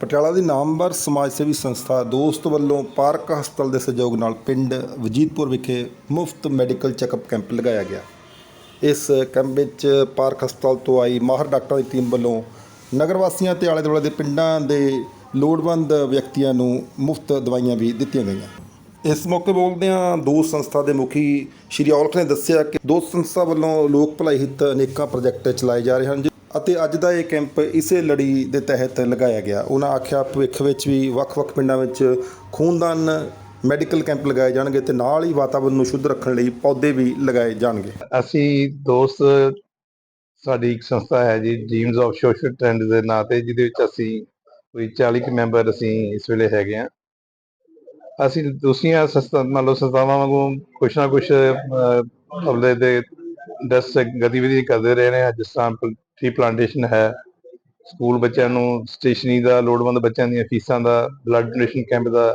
ਪਟਿਆਲਾ ਦੀ ਨਾਮਵਰ ਸਮਾਜ ਸੇਵੀ ਸੰਸਥਾ ਦੋਸਤ ਵੱਲੋਂ ਪਾਰਕ ਹਸਪਤਾਲ ਦੇ ਸਹਿਯੋਗ ਨਾਲ ਪਿੰਡ ਵਜੀਦਪੁਰ ਵਿਖੇ ਮੁਫਤ ਮੈਡੀਕਲ ਚੈੱਕਅਪ ਕੈਂਪ ਲਗਾਇਆ ਗਿਆ। ਇਸ ਕੈਂਪ ਵਿੱਚ ਪਾਰਕ ਹਸਪਤਾਲ ਤੋਂ ਆਈ ਮਾਹਰ ਡਾਕਟਰਾਂ ਦੀ ਟੀਮ ਵੱਲੋਂ ਨਗਰ ਵਾਸੀਆਂ ਤੇ ਆਲੇ ਦੁਆਲੇ ਦੇ ਪਿੰਡਾਂ ਦੇ ਲੋੜਵੰਦ ਵਿਅਕਤੀਆਂ ਨੂੰ ਮੁਫਤ ਦਵਾਈਆਂ ਵੀ ਦਿੱਤੀਆਂ ਗਈਆਂ। ਇਸ ਮੌਕੇ ਬੋਲਦਿਆਂ ਦੋਸਤ ਸੰਸਥਾ ਦੇ ਮੁਖੀ ਸ਼੍ਰੀ ਔਲਖ ਨੇ ਦੱਸਿਆ ਕਿ ਦੋਸਤ ਸੰਸਥਾ ਵੱਲੋਂ ਲੋਕ ਭਲਾਈ ਹਿੱਤ ਅਨੇਕਾਂ ਪ੍ਰੋਜੈਕਟ ਚਲਾਏ ਜਾ ਰਹੇ ਹਨ ਅਤੇ ਅੱਜ ਦਾ ਇਹ ਕੈਂਪ ਇਸੇ ਲੜੀ ਦੇ ਤਹਿਤ ਲਗਾਇਆ ਗਿਆ। ਉਹਨਾਂ ਆਖਿਆ, ਭਵਿੱਖ ਵਿੱਚ ਵੀ ਵੱਖ-ਵੱਖ ਪਿੰਡਾਂ ਵਿੱਚ ਖੂਨਦਾਨ ਮੈਡੀਕਲ ਕੈਂਪ ਲਗਾਏ ਜਾਣਗੇ ਤੇ ਨਾਲ ਹੀ ਵਾਤਾਵਰਣ ਨੂੰ ਸ਼ੁੱਧ ਰੱਖਣ ਲਈ ਪੌਦੇ ਵੀ ਲਗਾਏ ਜਾਣਗੇ। ਅਸੀਂ ਦੋਸਤ, ਸਾਡੀ ਇੱਕ ਸੰਸਥਾ ਹੈ ਜੀ ਡ੍ਰੀਮਸ ਆਫ ਸੋਸ਼ਲ ਟ੍ਰੈਂਡ ਦੇ ਨਾਂ ਤੇ, ਜਿਹਦੇ ਵਿੱਚ ਅਸੀਂ ਕੋਈ 40 ਕੁ ਮੈਂਬਰ ਅਸੀਂ ਇਸ ਵੇਲੇ ਹੈਗੇ ਆ ਅਸੀਂ ਦੂਸਰੀਆਂ ਸੰਸਥਾ, ਮੰਨ ਲਓ ਸੰਸਥਾਵਾਂ ਵਾਂਗੂ ਕੁਛ ਨਾ ਕੁਛ ਅਵਲੇ ਦੇ ਦਸ ਗਤੀਵਿਧੀ ਕਰਦੇ ਰਹੇ ਨੇ ਜਿਸ ਤਰ੍ਹਾਂ ਟ੍ਰੀ ਪਲਾਂਟੇਸ਼ਨ ਹੈ। ਸਕੂਲ ਬੱਚਿਆਂ ਨੂੰ ਸਟੇਸ਼ਨਰੀ ਦਾ ਲੋੜਵੰਦ ਬੱਚਿਆਂ ਦੀਆਂ ਫੀਸਾਂ ਦਾ ਬਲੱਡ ਡੋਨੇਸ਼ਨ ਕੈਂਪ ਦਾ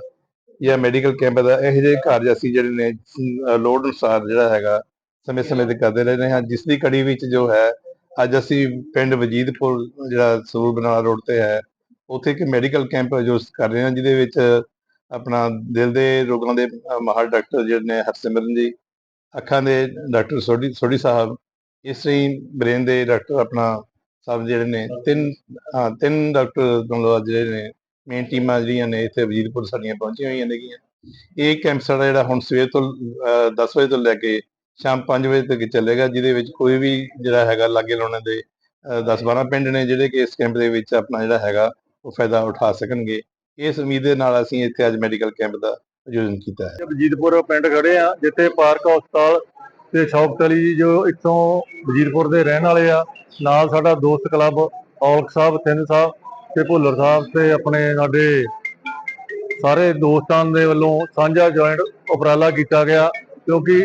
ਜਾਂ ਮੈਡੀਕਲ ਕੈਂਪ ਦਾ ਇਹੋ ਜਿਹੇ ਕਾਰਜ ਅਸੀਂ ਜਿਹੜੇ ਨੇ ਲੋੜ ਅਨੁਸਾਰ ਜਿਹੜਾ ਹੈਗਾ ਸਮੇਂ-ਸਮੇਂ ਤੇ ਕਰਦੇ ਰਹੇ ਹਾਂ। ਜਿਸ ਦੀ ਕੜੀ ਵਿੱਚ ਜੋ ਹੈ, ਅੱਜ ਅਸੀਂ ਪਿੰਡ ਵਜੀਦਪੁਰ ਜਿਹੜਾ ਸਰੂਰ ਬਨਾਲਾ ਰੋਡ ਤੇ ਹੈ, ਉੱਥੇ ਇੱਕ ਮੈਡੀਕਲ ਕੈਂਪ ਆਯੋਜਿਤ ਕਰ ਰਹੇ ਹਾਂ, ਜਿਹਦੇ ਵਿੱਚ ਆਪਣਾ ਦਿਲ ਦੇ ਰੋਗਾਂ ਦੇ ਮਹਾਰ ਡਾਕਟਰ ਜਿਹੜੇ ਨੇ ਹਰਸਿਮਰਨ ਜੀ, ਅੱਖਾਂ ਦੇ ਡਾਕਟਰ ਸੋਢੀ ਸੋਢੀ ਸਾਹਿਬ ਇਸ ਤਰ੍ਹਾਂ ਬ੍ਰੇਨ ਦੇ ਡਾਕਟਰ ਆਪਣਾ ਸਭ ਜਿਹੜੇ ਨੇ ਤਿੰਨ ਹਾਂ, ਤਿੰਨ ਡਾਕਟਰ ਮਤਲਬ ਜਿਹੜੇ ਨੇ ਮੇਨ ਟੀਮਾਂ ਜਿਹੜੀਆਂ ਨੇ ਇੱਥੇ ਵਜੀਦਪੁਰ ਸਾਡੀਆਂ ਪਹੁੰਚੀਆਂ ਹੋਈਆਂ ਨੇਗੀਆਂ। ਇਹ ਕੈਂਪ ਸਾਡਾ ਜਿਹੜਾ ਹੁਣ ਸਵੇਰ ਤੋਂ 10 ਵਜੇ ਤੋਂ ਲੈ ਕੇ ਸ਼ਾਮ 5 ਵਜੇ ਤੱਕ ਚੱਲੇਗਾ ਜਿਹਦੇ ਵਿੱਚ ਕੋਈ ਵੀ ਜਿਹੜਾ ਹੈਗਾ ਲਾਗੇ ਲਾਉਣੇ ਦੇ 10-12 ਪਿੰਡ ਨੇ ਜਿਹੜੇ ਕਿ ਇਸ ਕੈਂਪ ਦੇ ਵਿੱਚ ਆਪਣਾ ਜਿਹੜਾ ਹੈਗਾ ਉਹ ਫਾਇਦਾ ਉਠਾ ਸਕਣਗੇ। ਇਸ ਉਮੀਦ ਦੇ ਨਾਲ ਅਸੀਂ ਇੱਥੇ ਅੱਜ ਮੈਡੀਕਲ ਕੈਂਪ ਦਾ ਆਯੋਜਨ ਕੀਤਾ ਹੈ। ਵਜੀਦਪੁਰ ਪਿੰਡ ਖੜੇ ਆ ਜਿੱਥੇ ਪਾਰਕ ਹਸਪਤਾਲ ਤੇ ਸ਼ੌਕਤ ਅਲੀ ਜੀ ਜੋ ਇੱਥੋਂ ਵਜ਼ੀਰਪੁਰ ਦੇ ਰਹਿਣ ਵਾਲੇ ਆ। ਨਾਲ ਸਾਡਾ ਦੋਸਤ ਕਲੱਬ ਔਲਖ ਸਾਹਿਬ, ਤਿੰਨ ਸਾਹਿਬ ਤੇ ਭੁੱਲਰ ਸਾਹਿਬ ਤੇ ਆਪਣੇ ਸਾਡੇ ਸਾਰੇ ਦੋਸਤਾਂ ਦੇ ਵੱਲੋਂ ਸਾਂਝਾ ਜੁਆਇੰਟ ਉਪਰਾਲਾ ਕੀਤਾ ਗਿਆ ਕਿਉਂਕਿ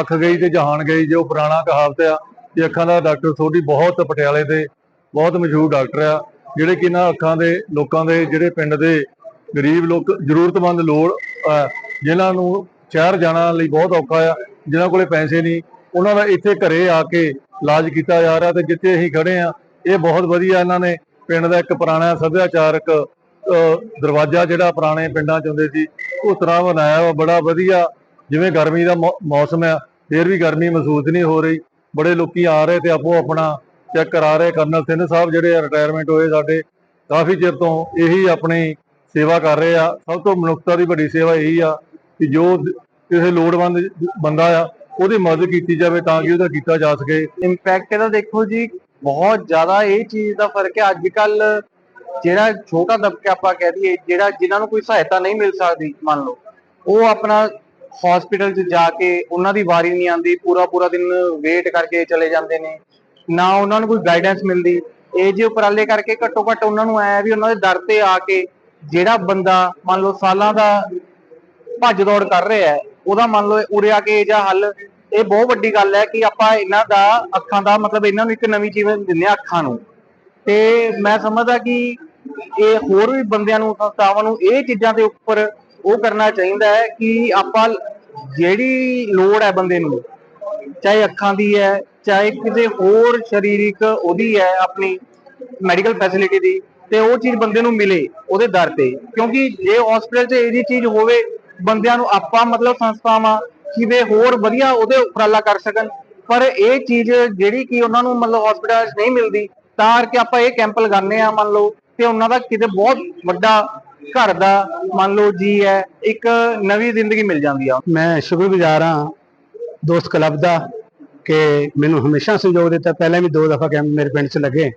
ਅੱਖ ਗਈ ਤੇ ਜਹਾਨ ਗਈ ਜੋ ਪੁਰਾਣਾ ਕਹਾਵਤ ਆ ਕਿ ਅੱਖਾਂ ਦਾ ਡਾਕਟਰ ਸੋਢੀ ਬਹੁਤ ਪਟਿਆਲੇ ਦੇ ਬਹੁਤ ਮਸ਼ਹੂਰ ਡਾਕਟਰ ਆ, ਜਿਹੜੇ ਕਿ ਇਹਨਾਂ ਅੱਖਾਂ ਦੇ ਲੋਕਾਂ ਦੇ ਜਿਹੜੇ ਪਿੰਡ ਦੇ ਗਰੀਬ ਲੋਕ ਜ਼ਰੂਰਤਮੰਦ ਲੋੜ ਅਹ ਜਿਨ੍ਹਾਂ ਨੂੰ ਸ਼ਹਿਰ ਜਾਣਾ ਲਈ ਬਹੁਤ ਔਖਾ ਆ। ਜਿਨ੍ਹਾਂ ਕੋਲੇ ਪੈਸੇ ਨਹੀਂ, ਉਹਨਾਂ ਦਾ ਇੱਥੇ ਘਰੇ ਆ ਕੇ ਇਲਾਜ ਕੀਤਾ ਜਾ ਰਿਹਾ ਤੇ ਜਿੱਥੇ ਅਸੀਂ ਖੜੇ ਆ ਇਹ ਬਹੁਤ ਵਧੀਆ ਇਹਨਾਂ ਨੇ ਪਿੰਡ ਦਾ ਇੱਕ ਪੁਰਾਣਾ ਸੱਭਿਆਚਾਰਕ ਦਰਵਾਜ਼ਾ ਜਿਹੜਾ ਪੁਰਾਣੇ ਪਿੰਡਾਂ ਚ ਹੁੰਦੇ ਸੀ, ਉਸ ਤਰ੍ਹਾਂ ਬਣਾਇਆ ਵਾ, ਬੜਾ ਵਧੀਆ। ਜਿਵੇਂ ਗਰਮੀ ਦਾ ਮੌਸਮ ਆ, ਫੇਰ ਵੀ ਗਰਮੀ ਮਹਿਸੂਸ ਨਹੀਂ ਹੋ ਰਹੀ। ਬੜੇ ਲੋਕੀ ਆ ਰਹੇ ਤੇ ਆਪੋ ਆਪਣਾ ਚੈੱਕ ਕਰਾ ਰਹੇ, ਕਰਨਲ ਸਿੰਘ ਸਾਹਿਬ ਜਿਹੜੇ ਰਿਟਾਇਰਮੈਂਟ ਹੋਏ ਸਾਡੇ, ਕਾਫੀ ਚਿਰ ਤੋਂ ਇਹੀ ਆਪਣੀ ਸੇਵਾ ਕਰ ਰਹੇ ਆ। ਸਭ ਤੋਂ ਮਨੁੱਖਤਾ ਦੀ ਵੱਡੀ ਸੇਵਾ ਇਹੀ ਆ ਕਿ ਜੋ ਕਿਸੇ ਲੋੜਵੰਦ ਬੰਦਾ ਆ, ਉਹਦੀ ਮਦਦ ਕੀਤੀ ਜਾਵੇ ਤਾਂ ਕਿ ਉਹਦਾ ਕੀਤਾ ਜਾ ਸਕੇ। ਇੰਪੈਕਟ ਇਹਦਾ ਦੇਖੋ ਜੀ, ਬਹੁਤ ਜ਼ਿਆਦਾ ਇਹ ਚੀਜ਼ ਦਾ ਫ਼ਰਕ ਹੈ। ਅੱਜ ਕੱਲ ਜਿਹੜਾ ਛੋਟਾ ਦਬਕਾ ਆਪਾਂ ਕਹਿ ਦਈਏ, ਜਿਹੜਾ ਜਿਨ੍ਹਾਂ ਨੂੰ ਕੋਈ ਸਹਾਇਤਾ ਨਹੀਂ ਮਿਲ ਸਕਦੀ, ਮੰਨ ਲਓ, ਉਹ ਆਪਣਾ ਹਸਪੀਟਲ 'ਚ ਜਾ ਕੇ ਉਹਨਾਂ ਦੀ ਵਾਰੀ ਨਹੀਂ ਆਉਂਦੀ ਪੂਰਾ ਪੂਰਾ ਦਿਨ ਵੇਟ ਕਰਕੇ ਚਲੇ ਜਾਂਦੇ ਨੇ। ਨਾ ਉਹਨਾਂ ਨੂੰ ਕੋਈ ਗਾਈਡੈਂਸ ਮਿਲਦੀ। ਇਹ ਜੇ ਉਪਰਾਲੇ ਕਰਕੇ ਘੱਟੋ ਘੱਟ ਉਹਨਾਂ ਨੂੰ ਐ ਵੀ ਉਹਨਾਂ ਦੇ ਦਰ ਤੇ ਆ ਕੇ ਜਿਹੜਾ ਬੰਦਾ, ਮੰਨ ਲਓ, ਸਾਲਾਂ ਦਾ ਭੱਜ ਦੌੜ ਕਰ ਰਿਹਾ ਹੈ ਉਹਦਾ ਮੰਨ ਲਓ ਉਰੇ ਆ ਕੇ ਜਾਂ ਹੱਲ, ਇਹ ਬਹੁਤ ਵੱਡੀ ਗੱਲ ਹੈ ਕਿ ਆਪਾਂ ਇਹਨਾਂ ਦਾ ਅੱਖਾਂ ਦਾ ਮਤਲਬ ਇਹਨਾਂ ਨੂੰ ਇੱਕ ਨਵੀਂ ਜੀਵਨ ਦਿੰਦੇ ਹਾਂ ਅੱਖਾਂ ਨੂੰ। ਤੇ ਮੈਂ ਸਮਝਦਾ ਕਿ ਇਹ ਹੋਰ ਵੀ ਬੰਦਿਆਂ ਨੂੰ, ਸੰਸਥਾਵਾਂ ਨੂੰ ਇਹ ਚੀਜ਼ਾਂ ਦੇ ਉੱਪਰ ਉਹ ਕਰਨਾ ਚਾਹੀਦਾ ਹੈ ਕਿ ਆਪਾਂ ਜਿਹੜੀ ਲੋੜ ਹੈ ਬੰਦੇ ਨੂੰ, ਚਾਹੇ ਅੱਖਾਂ ਦੀ ਹੈ, ਚਾਹੇ ਕਿਸੇ ਹੋਰ ਸਰੀਰਿਕ ਉਹਦੀ ਹੈ ਆਪਣੀ ਮੈਡੀਕਲ ਫੈਸਿਲਿਟੀ ਦੀ, ਤੇ ਉਹ ਚੀਜ਼ ਬੰਦੇ ਨੂੰ ਮਿਲੇ ਉਹਦੇ ਦਰ ਤੇ। ਕਿਉਂਕਿ ਜੇ ਹਸਪੀਟਲ 'ਚ ਇਹ ਜਿਹੀ ਚੀਜ਼ ਹੋਵੇ ਬੰਦਿਆਂ ਨੂੰ ਆਪਾਂ ਮਤਲਬ ਸੰਸਥਾਵਾਂ ਕਿਵੇਂ ਹੋਰ ਵਧੀਆ ਉਹਦੇ ਉਪਰਾਲਾ ਕਰ ਸਕਣ। ਪਰ ਇਹ ਚੀਜ਼ ਜਿਹੜੀ ਕਿ ਉਹਨਾਂ ਨੂੰ ਮਤਲਬ ਹਸਪੀਟਲ 'ਚ ਨਹੀਂ ਮਿਲਦੀ, ਤਾਂ ਕਰਕੇ ਆਪਾਂ ਇਹ ਕੈਂਪ ਲਗਾਉਂਦੇ ਆ ਮੰਨ ਲਓ ਤੇ ਉਹਨਾਂ ਦਾ ਕਿਤੇ ਬਹੁਤ ਵੱਡਾ ਘਰ ਦਾ ਮੰਨ ਲਓ ਜੀ ਹੈ, ਇੱਕ ਨਵੀਂ ਜ਼ਿੰਦਗੀ ਮਿਲ ਜਾਂਦੀ ਆ। ਮੈਂ ਸ਼ੁਕਰਗੁਜ਼ਾਰ ਹਾਂ ਦੋਸਤ ਕਲੱਬ ਦਾ ਕਿ ਮੈਨੂੰ ਹਮੇਸ਼ਾ ਸਹਿਯੋਗ ਦਿੱਤਾ। ਪਹਿਲਾਂ ਵੀ ਦੋ ਦਫਾ ਕੈਂਪ ਮੇਰੇ ਪਿੰਡ 'ਚ ਲੱਗੇ।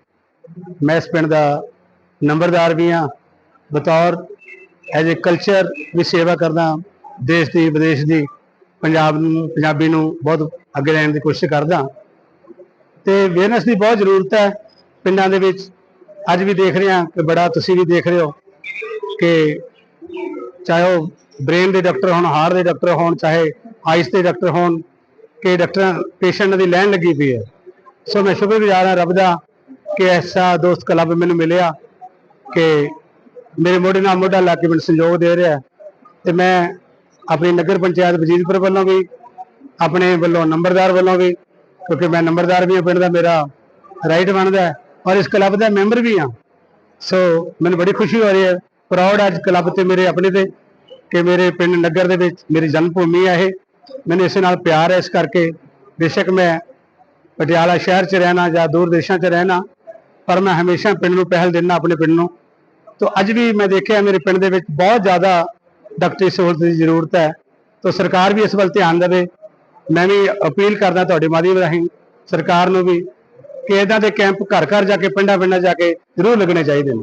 ਮੈਂ ਇਸ ਪਿੰਡ ਦਾ ਨੰਬਰਦਾਰ ਵੀ ਹਾਂ। ਬਤੌਰ ਐਜ ਏ ਕਲਚਰ ਵੀ ਸੇਵਾ ਕਰਦਾ ਦੇਸ਼ ਦੀ, ਵਿਦੇਸ਼ ਦੀ, ਪੰਜਾਬ ਨੂੰ, ਪੰਜਾਬੀ ਨੂੰ ਬਹੁਤ ਅੱਗੇ ਲੈਣ ਦੀ ਕੋਸ਼ਿਸ਼ ਕਰਦਾ ਤੇ ਅਵੇਅਰਨੈਸ ਦੀ ਬਹੁਤ ਜ਼ਰੂਰਤ ਹੈ ਪਿੰਡਾਂ ਦੇ ਵਿੱਚ। ਅੱਜ ਵੀ ਦੇਖ ਰਹੇ ਹਾਂ ਕਿ ਬੜਾ ਤੁਸੀਂ ਵੀ ਦੇਖ ਰਹੇ ਹੋ ਕਿ ਚਾਹੇ ਉਹ ਬ੍ਰੇਨ ਦੇ ਡਾਕਟਰ ਹੋਣ ਹਾਰਟ ਦੇ ਡਾਕਟਰ ਹੋਣ, ਚਾਹੇ ਆਈਸ ਦੇ ਡਾਕਟਰ ਹੋਣ, ਕਿ ਡਾਕਟਰਾਂ ਪੇਸ਼ੈਂਟ ਦੀ ਲਾਈਨ ਲੱਗੀ ਪਈ ਹੈ। ਸੋ ਮੈਂ ਸ਼ੁਕਰਗੁਜ਼ਾਰ ਹਾਂ ਰੱਬ ਦਾ ਕਿ ਐਸਾ ਦੋਸਤ ਕਲੱਬ ਮੈਨੂੰ ਮਿਲਿਆ ਕਿ ਮੇਰੇ ਮੋਢੇ ਨਾਲ ਮੋਢਾ ਲਾ ਕੇ ਮੈਨੂੰ ਸੰਯੋਗ ਦੇ ਰਿਹਾ ਹੈ ਤੇ ਮੈਂ ਆਪਣੀ ਨਗਰ ਪੰਚਾਇਤ ਵਜੀਦਪੁਰ ਵੱਲੋਂ ਵੀ, ਆਪਣੇ ਵੱਲੋਂ ਨੰਬਰਦਾਰ ਵੱਲੋਂ ਵੀ, ਕਿਉਂਕਿ ਮੈਂ ਨੰਬਰਦਾਰ ਵੀ ਹਾਂ, ਪਿੰਡ ਦਾ ਮੇਰਾ ਰਾਈਟ ਬਣਦਾ ਔਰ ਇਸ ਕਲੱਬ ਦਾ ਮੈਂਬਰ ਵੀ ਹਾਂ। ਸੋ ਮੈਨੂੰ ਬੜੀ ਖੁਸ਼ੀ ਹੋ ਰਹੀ ਹੈ ਪ੍ਰਾਊਡ ਅੱਜ ਕਲੱਬ ਤੇ ਮੇਰੇ ਆਪਣੇ ਤੇ ਕਿ ਮੇਰੇ ਪਿੰਡ ਨਗਰ ਦੇ ਵਿੱਚ ਮੇਰੀ ਜਨਮ ਭੂਮੀ ਹੈ ਇਹ। ਮੈਨੂੰ ਇਸ ਨਾਲ ਪਿਆਰ ਹੈ ਇਸ ਕਰਕੇ, ਬੇਸ਼ੱਕ ਮੈਂ ਪਟਿਆਲਾ ਸ਼ਹਿਰ 'ਚ ਰਹਿਣਾ ਜਾਂ ਦੂਰ ਦੇਸ਼ਾਂ 'ਚ ਰਹਿਣਾ, ਪਰ ਮੈਂ ਹਮੇਸ਼ਾ ਪਿੰਡ ਨੂੰ ਪਹਿਲ ਦਿੰਦਾ, ਆਪਣੇ ਪਿੰਡ ਨੂੰ। ਤੋ ਅੱਜ ਵੀ ਮੈਂ ਦੇਖਿਆ ਮੇਰੇ ਪਿੰਡ ਦੇ ਵਿੱਚ ਬਹੁਤ ਜ਼ਿਆਦਾ ਡਾਕਟਰੀ ਸਹੂਲਤ ਦੀ ਜ਼ਰੂਰਤ ਹੈ। ਤੋ ਸਰਕਾਰ ਵੀ ਇਸ ਵੱਲ ਧਿਆਨ ਦੇਵੇ। ਮੈਂ ਵੀ ਅਪੀਲ ਕਰਦਾ ਤੁਹਾਡੇ ਮਾਧਿਅਮ ਰਾਹੀਂ ਸਰਕਾਰ ਨੂੰ ਵੀ ਕਿ ਇਦਾਂ ਦੇ ਕੈਂਪ ਘਰ ਘਰ ਜਾ ਕੇ ਪਿੰਡਾਂ ਪਿੰਡਾਂ ਜਾ ਕੇ ਜ਼ਰੂਰ ਲੱਗਣੇ ਚਾਹੀਦੇ ਨੇ।